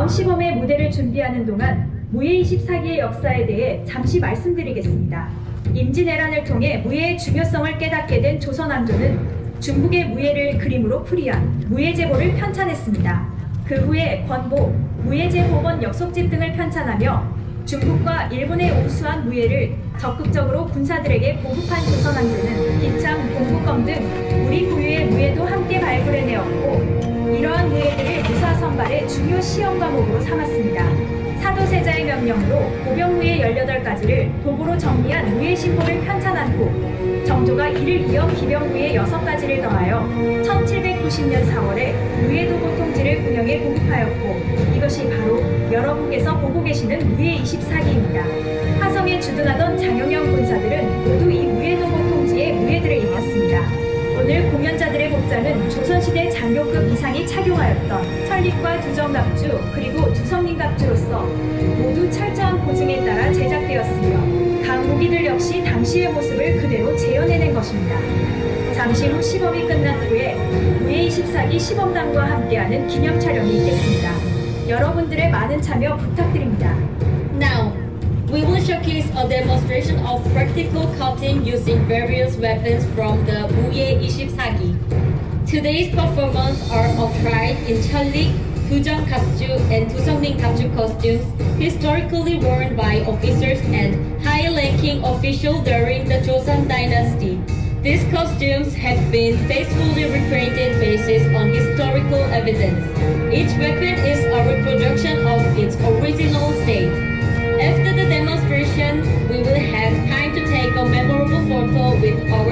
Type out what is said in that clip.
다음 시범의 무대를 준비하는 동안 무예 24기의 역사에 대해 잠시 말씀드리겠습니다. 임진왜란을 통해 무예의 중요성을 깨닫게 된 조선왕조는 중국의 무예를 그림으로 풀이한 무예제보를 편찬했습니다. 그 후에 권보, 무예제보본 역속집 등을 편찬하며 중국과 일본의 우수한 무예를 적극적으로 군사들에게 보급한 조선왕조는 기창, 공부검 등 우리 고유의 무예도 함께 중요 시험 과목으로 삼았습니다. 사도세자의 명령으로 고병무예 18가지를 도구로 정리한 무예신보를 편찬한 후 정조가 이를 이어 기병무예 6가지를 더하여 1790년 4월에 무예도고 통지를 군영에 보급하였고 이것이 바로 여러분께서 보고 계시는 무예 24기입니다. 화성에 주둔하던 장교급 이상이 착용하였던 설립과 두정갑주 그리고 두성린갑주로서 모두 철저한 보증에 따라 제작되었으며 각 무기들 역시 당시의 모습을 그대로 재현해낸 것입니다. 잠시 후 시범이 끝난 후에 무예 24기 시범단과 함께하는 기념 촬영이 있겠습니다. 여러분들의 많은 참여 부탁드립니다. Now, we will showcase a demonstration of practical cutting using various weapons from the Muye Ishipsagi. Today's performance are applied in Chalik, Fujang Kapju, and Tusongning Kapju costumes historically worn by officers and high-ranking officials during the Joseon dynasty. These costumes have been faithfully recreated based on historical evidence. Each weapon is a reproduction of its original state. After the demonstration, we will have time to take a memorable photo with our